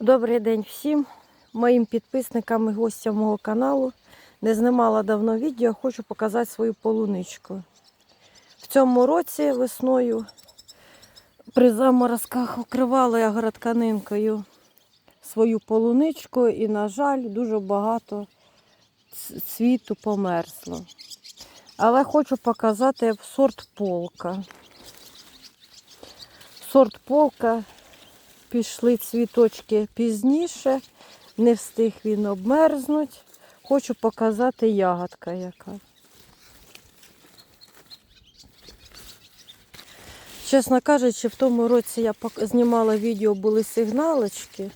Добрий день всім моїм підписникам і гостям мого каналу. Не знімала давно відео, хочу показати свою полуничку. В цьому році весною при заморозках укривала я градканинкою свою полуничку і, на жаль, дуже багато цвіту померзло. Але хочу показати сорт полка. Сорт полка пішли цвіточки пізніше, не встиг він обмерзнути. Хочу показати ягодка яка. Чесно кажучи, в тому році я знімала відео, були сигналочки,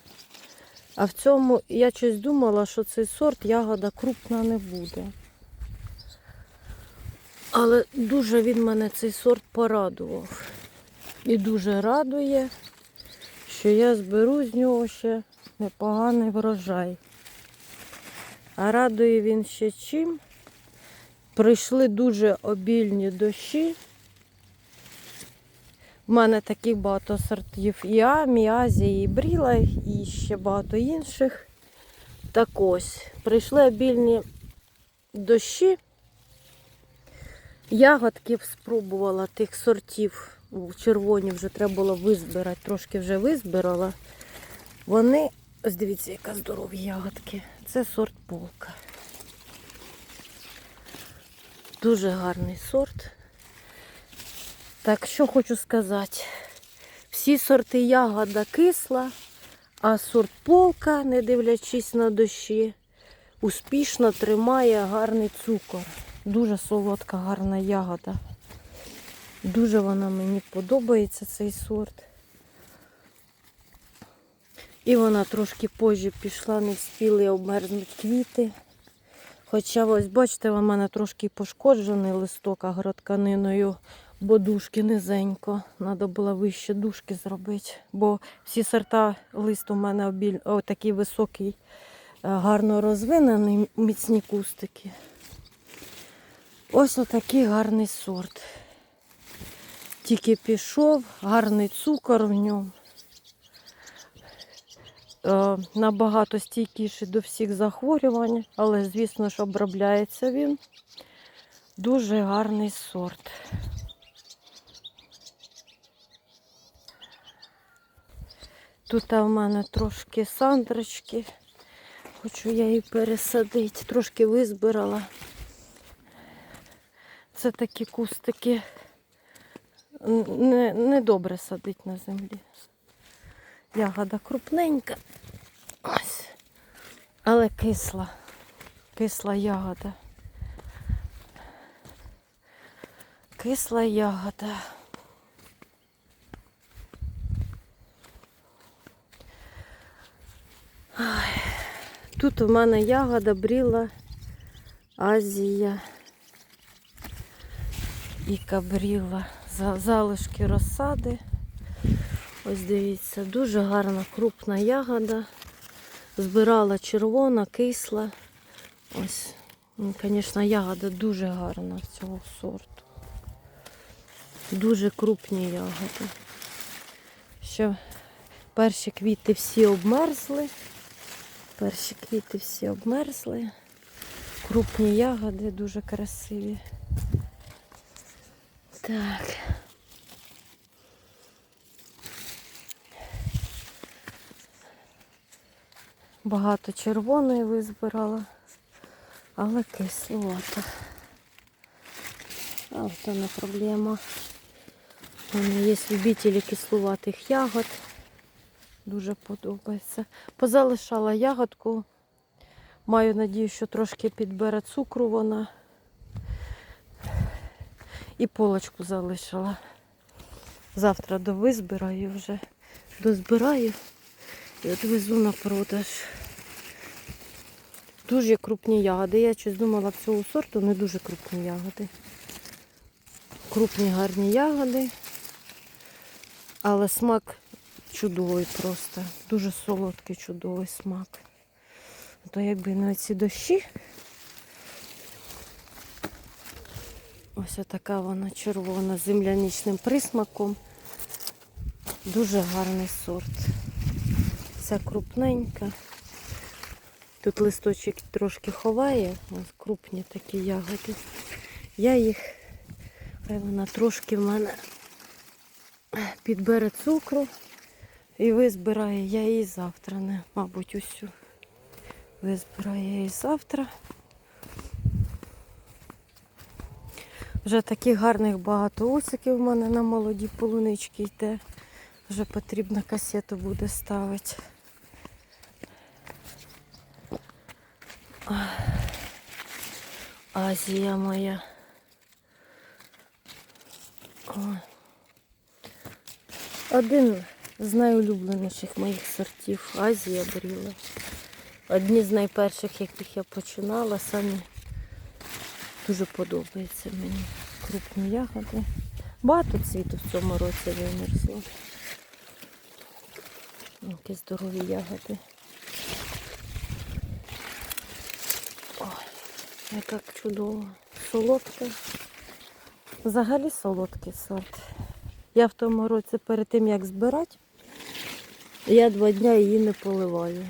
а в цьому я щось думала, що цей сорт ягода крупна не буде. Але дуже він мене цей сорт порадував. І дуже радує що я зберу з нього ще непоганий врожай. А радує він ще чим. Прийшли дуже обільні дощі. У мене таких багато сортів і Амі, Азії, і Бріла, і ще багато інших. Так ось, прийшли обільні дощі. Ягодків спробувала тих сортів червоні вже треба було визбирати, трошки вже визбирала. Вони, ось дивіться, яка здорові ягодки. Це сорт полка. Дуже гарний сорт. Так, що хочу сказати. Всі сорти ягода кисла, а сорт полка, не дивлячись на дощі, успішно тримає гарний цукор. Дуже солодка, гарна ягода. Дуже вона мені подобається цей сорт. І вона трошки позже пішла, не встигли обмерзнути квіти. Хоча ось, бачите, у мене трошки пошкоджений листок агротканиною, бо дужки низенько. Треба було вище дужки зробити. Бо всі сорта лист у мене обіль... О, такий високий, е, гарно розвинений, міцні кустики. Ось отакий гарний сорт. Тільки пішов, гарний цукор в ньому. Е, набагато стійкіший до всіх захворювань, але, звісно ж, обробляється він. Дуже гарний сорт. Тут в мене трошки сандрочки. Хочу я її пересадити. Трошки визбирала. Це такі кустики не, не добре садить на землі. Ягода крупненька. Ось. Але кисла. Кисла ягода. Кисла ягода. Ай. Тут у мене ягода бріла Азія і кабріла. За- Залишки розсади. Ось дивіться, дуже гарна крупна ягода. Збирала червона, кисла. Ось, ну, звісно, ягода дуже гарна цього сорту. Дуже крупні ягоди. Ще перші квіти всі обмерзли. Перші квіти всі обмерзли. Крупні ягоди дуже красиві. Так. Багато червоної визбирала, але кисловато. А це не проблема. У мене є любителі кислуватих ягод. Дуже подобається. Позалишала ягодку. Маю надію, що трошки підбере цукру вона. І полочку залишила. Завтра довизбираю вже. Дозбираю і відвезу на продаж. Дуже крупні ягоди. Я щось думала, цього сорту не дуже крупні ягоди. Крупні гарні ягоди, але смак чудовий просто. Дуже солодкий, чудовий смак. То якби не ці дощі. Ось така вона червона з земляничним присмаком. Дуже гарний сорт. оця крупненька. Тут листочок трошки ховає, ось крупні такі ягоди. Я їх, хай вона трошки в мене підбере цукру і визбирає я її завтра, не, мабуть, усю. Визбираю я її завтра. Вже таких гарних багато усиків в мене на молоді полунички йде. Вже потрібно касету буде ставити. Азія моя. Один з найулюбленіших моїх сортів Азія бріла. Одні з найперших, яких я починала, самі дуже подобається мені. Крупні ягоди. Багато цвіту в цьому році вимерзло. Які здорові ягоди. Ой, яка чудово. Солодка. Взагалі солодкий сорт. Я в тому році перед тим як збирати, я два дня її не поливаю,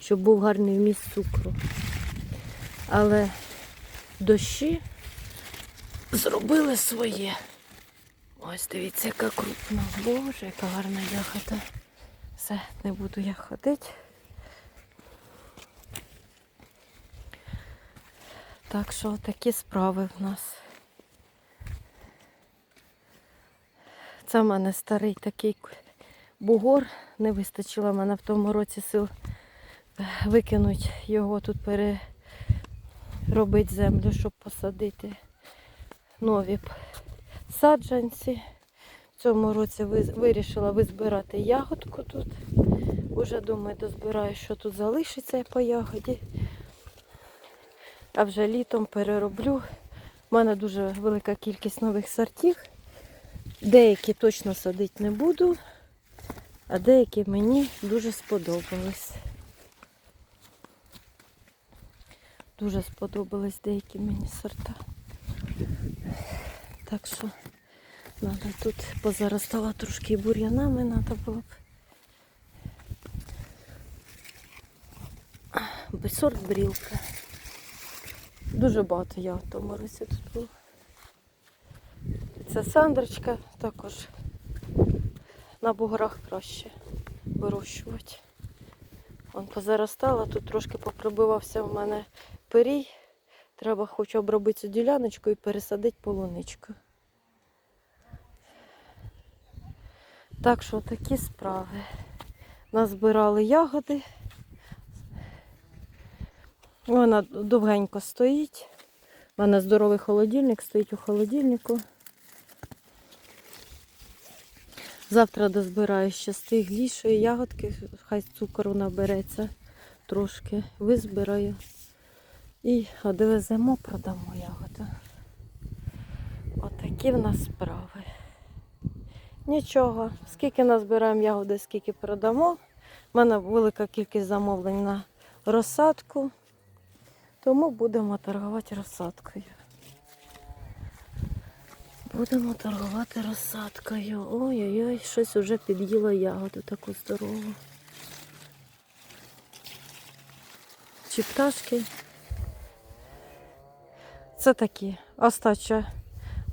щоб був гарний вміст цукру. Але дощі зробили своє. Ось дивіться, яка крупна. Боже, яка гарна ягода. Все, не буду я ходити. Так що такі справи в нас. Це в мене старий такий бугор. Не вистачило в мене в тому році сил викинути його тут переробити землю, щоб посадити нові саджанці. В цьому році вирішила визбирати ягодку тут. Уже думаю, дозбираю, що тут залишиться по ягоді. А вже літом перероблю. У мене дуже велика кількість нових сортів. Деякі точно садити не буду, а деякі мені дуже сподобались. Дуже сподобались деякі мені сорта. Так що треба тут позаростала трошки бур'янами, треба було б. Сорт брілка. Дуже багато я в тому році тут було. Це сандрочка також на буграх краще вирощувати. Вон позаростала, тут трошки поприбивався в мене пирій. Треба хоч обробити цю діляночку і пересадити полуничку. Так що такі справи. Назбирали ягоди. Вона довгенько стоїть. У мене здоровий холодильник стоїть у холодильнику. Завтра дозбираю ще з стиглішої ягодки, хай цукору набереться трошки. Визбираю. І одвеземо, продамо ягоду. Отакі в нас справи. Нічого, скільки назбираємо ягоди, скільки продамо. У мене велика кількість замовлень на розсадку, тому будемо торгувати розсадкою. Будемо торгувати розсадкою. Ой-ой-ой, щось вже під'їло ягоду таку здорову. Чи пташки. Це такі. Остача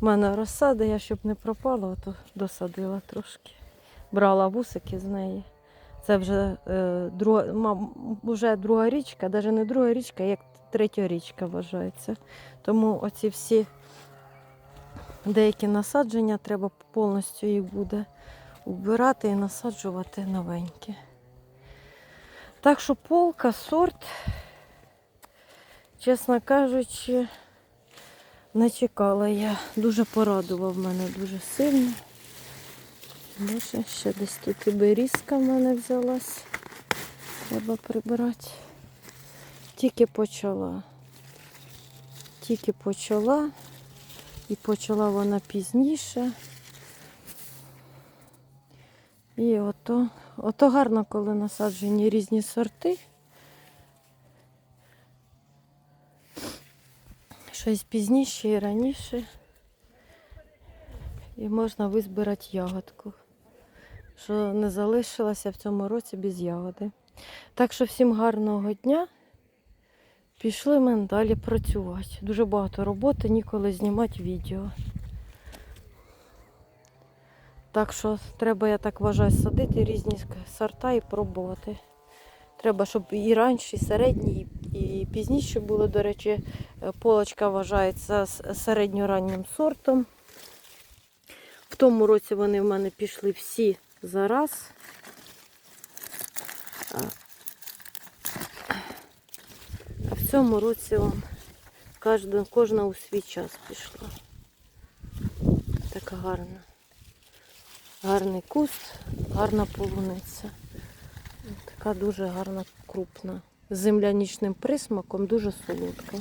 в мене розсади, я щоб не пропало, то досадила трошки. Брала вусики з неї. Це вже, е, друга, вже друга річка, навіть не друга річка, як третя річка вважається. Тому оці всі деякі насадження треба повністю їх буде вбирати і насаджувати новенькі. Так що полка, сорт, чесно кажучи, не чекала я. Дуже порадував мене дуже сильно. Боже, ще десь тут і берізка в мене взялась. Треба прибирати. Тільки почала. Тільки почала. І почала вона пізніше. І ото, ото гарно, коли насаджені різні сорти. Щось пізніше і раніше. І можна визбирати ягодку. що не залишилася в цьому році без ягоди. Так що всім гарного дня. Пішли ми далі працювати. Дуже багато роботи, ніколи знімати відео. Так що треба, я так вважаю, садити різні сорта і пробувати. Треба, щоб і раніше, і середні, і і пізніше було. До речі, е, полочка вважається середньораннім сортом. В тому році вони в мене пішли всі зараз. А в цьому році он, кожна, кожна у свій час пішла. Така гарна. Гарний куст, гарна полуниця. Така дуже гарна, крупна. З землянічним присмаком, дуже солодка.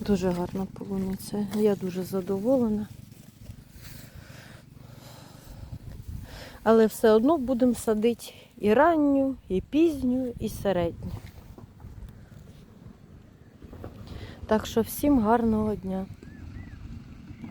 Дуже гарна полуниця. Я дуже задоволена. Але все одно будемо садити і ранню, і пізню, і середню. Так що всім гарного дня.